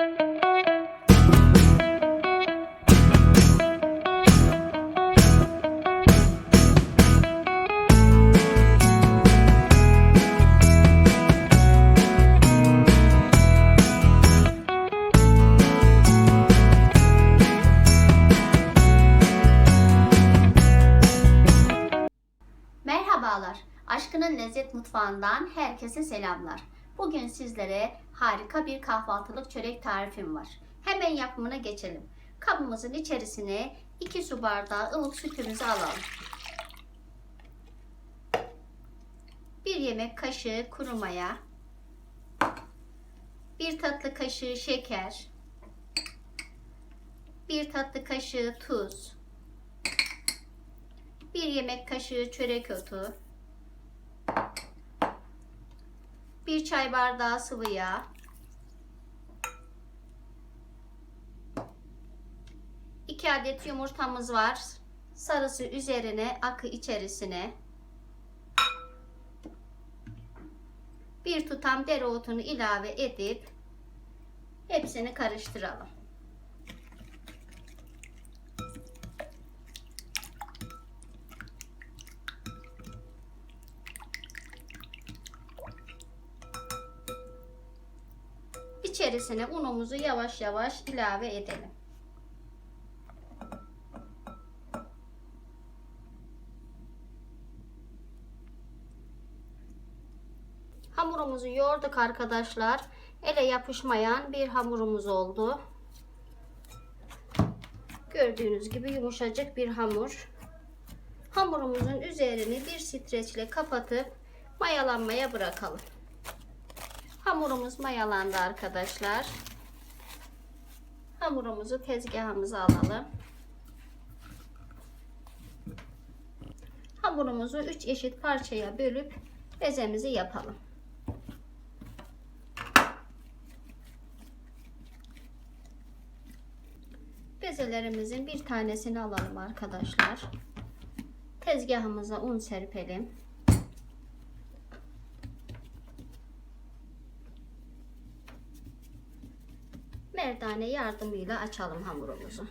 Merhabalar. Aşkının Lezzet Mutfağı'ndan herkese selamlar. Bugün sizlere harika bir kahvaltılık çörek tarifim var. Hemen yapımına geçelim. Kabımızın içerisine 2 su bardağı ılık sütümüzü alalım. 1 yemek kaşığı kuru maya, 1 tatlı kaşığı şeker, 1 tatlı kaşığı tuz, 1 yemek kaşığı çörek otu, 1 çay bardağı sıvı yağ, 2 adet yumurtamız var. Sarısı üzerine, akı içerisine. Bir tutam dereotunu ilave edip hepsini karıştıralım. İçerisine unumuzu yavaş yavaş ilave edelim. Hamurumuzu yoğurduk arkadaşlar. Ele yapışmayan bir hamurumuz oldu. Gördüğünüz gibi yumuşacık bir hamur. Hamurumuzun üzerini bir streçle kapatıp mayalanmaya bırakalım. Hamurumuz mayalandı arkadaşlar. Hamurumuzu tezgahımıza alalım. Hamurumuzu 3 eşit parçaya bölüp bezemizi yapalım. Bezelerimizin bir tanesini alalım arkadaşlar. Tezgahımıza un serpelim. Merdane yardımıyla açalım hamurumuzu.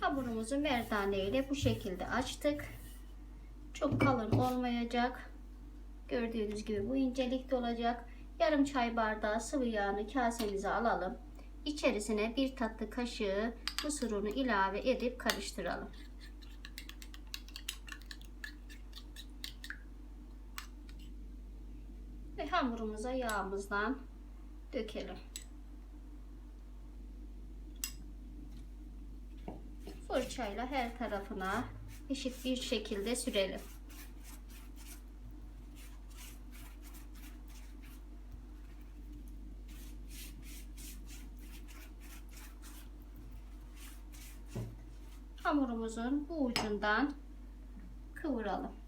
Hamurumuzu merdane ile bu şekilde açtık. Çok kalın olmayacak. Gördüğünüz gibi bu incelikte olacak. Yarım çay bardağı sıvı yağını kasemize alalım. İçerisine bir tatlı kaşığı mısır unu ilave edip karıştıralım. Ve hamurumuza yağımızdan dökelim. Fırçayla her tarafına eşit bir şekilde sürelim. Hamurumuzun bu ucundan kıvıralım.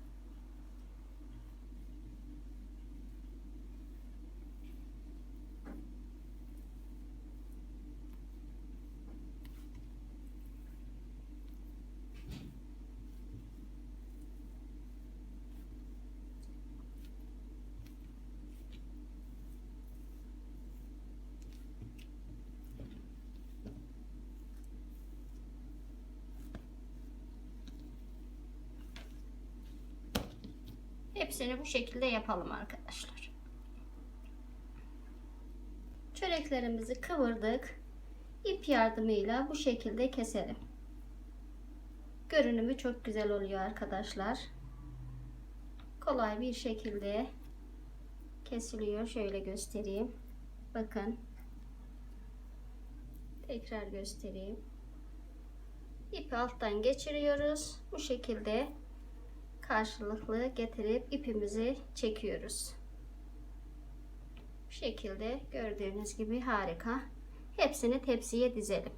Hepsini bu şekilde yapalım arkadaşlar. Çöreklerimizi kıvırdık. İp yardımıyla bu şekilde keselim. Görünümü çok güzel oluyor arkadaşlar. Kolay bir şekilde kesiliyor. Şöyle göstereyim. Bakın. Tekrar göstereyim. İpi alttan geçiriyoruz. Bu şekilde karşılıklı getirip ipimizi çekiyoruz. Bu şekilde gördüğünüz gibi harika. Hepsini tepsiye dizelim.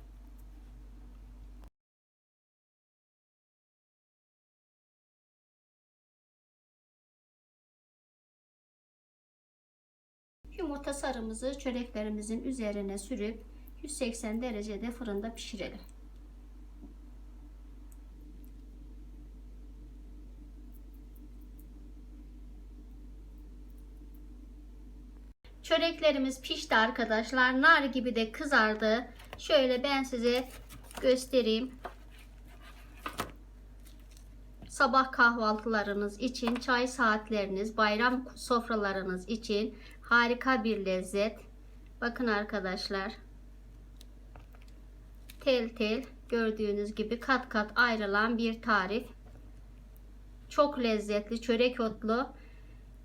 Yumurta sarımızı çöreklerimizin üzerine sürüp 180 derecede fırında pişirelim. Çöreklerimiz pişti arkadaşlar. Nar gibi de kızardı. Şöyle ben size göstereyim. Sabah kahvaltılarınız için, çay saatleriniz, bayram sofralarınız için harika bir lezzet. Bakın arkadaşlar. Tel tel gördüğünüz gibi kat kat ayrılan bir tarif. Çok lezzetli çörek otlu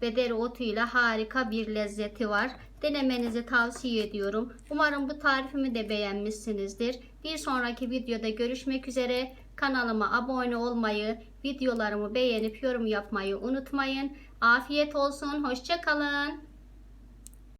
ve dereotuyla harika bir lezzeti var. Denemenizi tavsiye ediyorum. Umarım bu tarifimi de beğenmişsinizdir. Bir sonraki videoda görüşmek üzere. Kanalıma abone olmayı, videolarımı beğenip yorum yapmayı unutmayın. Afiyet olsun. Hoşçakalın.